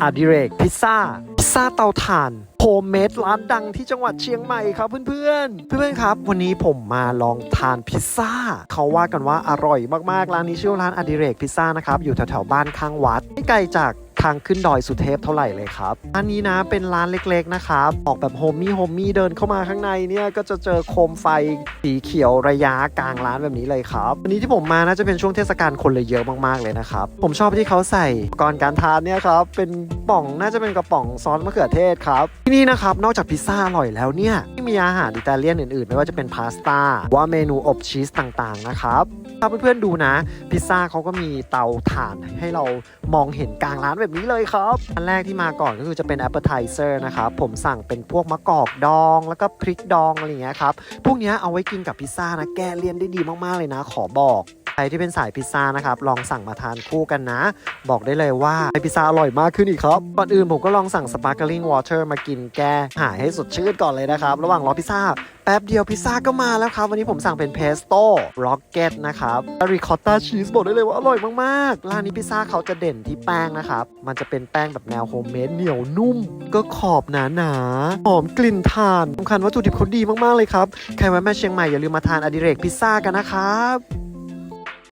อดิเรกพิซซ่า พิซซ่าเตาถ่านโฮมเมดร้านดังที่จังหวัดเชียงใหม่ครับเพื่อนๆ เพื่อนๆครับ วันนี้ผมมาลองทานพิซซ่า เขาว่ากันว่าอร่อยมากๆ ร้านนี้ชื่อร้านอดิเรกพิซซ่านะครับ อยู่แถวๆบ้านข้างวัดไม่ไกลจาก ทางขึ้นดอยสุเทพเท่าไหร่เลยครับอันนี้นะเป็นร้านเล็กๆนะครับออกแบบโฮมมี่โฮมมี่เดินเข้ามาข้างในเนี่ยก็จะเจอโคมไฟสีเขียวระยะกลางร้านแบบนี้เลยครับวันนี้ที่ผมมาน่าจะเป็นช่วงเทศกาลคนเลยเยอะมากๆเลยนะครับผมชอบที่เขาใส่อุปกรณ์การทานเนี่ยครับเป็นป่องน่าจะเป็นกระป๋องซอสมะเขือเทศครับที่นี่นะครับนอกจากพิซซ่าอร่อยแล้วเนี่ยยังมีอาหารอิตาเลียนอื่นๆ ไม่ว่าจะเป็นพาสต้าว่าเมนูอบชีสต่างๆนะครับถ้าเพื่อนๆดูนะ พิซซ่าเขาก็มีเตาถ่านให้เรามองเห็นกลางร้านแบบนี้เลยครับ อันแรกที่มาก่อนก็คือจะเป็น appetizer นะครับ ผมสั่งเป็นพวกมะกอกดอง แล้วก็พริกดองอะไรเงี้ยครับ พวกเนี้ยเอาไว้กินกับพิซซ่านะ แก้เลี่ยนได้ดีมากๆเลยนะ ขอบอก ใครที่เป็นสายพิซซ่านะครับ ลองสั่งมาทานคู่กันนะ บอกได้เลยว่าไอพิซซ่าอร่อยมากขึ้นอีกครับก่อนอื่นผมก็ลองสั่ง sparkling water มากินแก้หายให้สดชื่นก่อนเลยนะครับ ระหว่างรอพิซซ่าแป๊บเดียวพิซซ่าก็มาแล้วครับ วันนี้ผมสั่งเป็นเพสโต้ร็อกเก็ตนะครับริคอตตาชีสบอกได้เลยว่าอร่อยมากๆ ร้านนี้พิซซ่าเขาจะเด่นที่แป้งนะครับ มันจะเป็นแป้งแบบแนวโฮมเมดเหนียวนุ่ม ก็ขอบหนาๆหอมกลิ่นถ่านสำคัญวัตถุดิบเขาดีมากๆเลยครับ ใครแวะมาเชียงใหม่อย่าลืมมาทานอดิเรกพิซซ่ากันนะครับ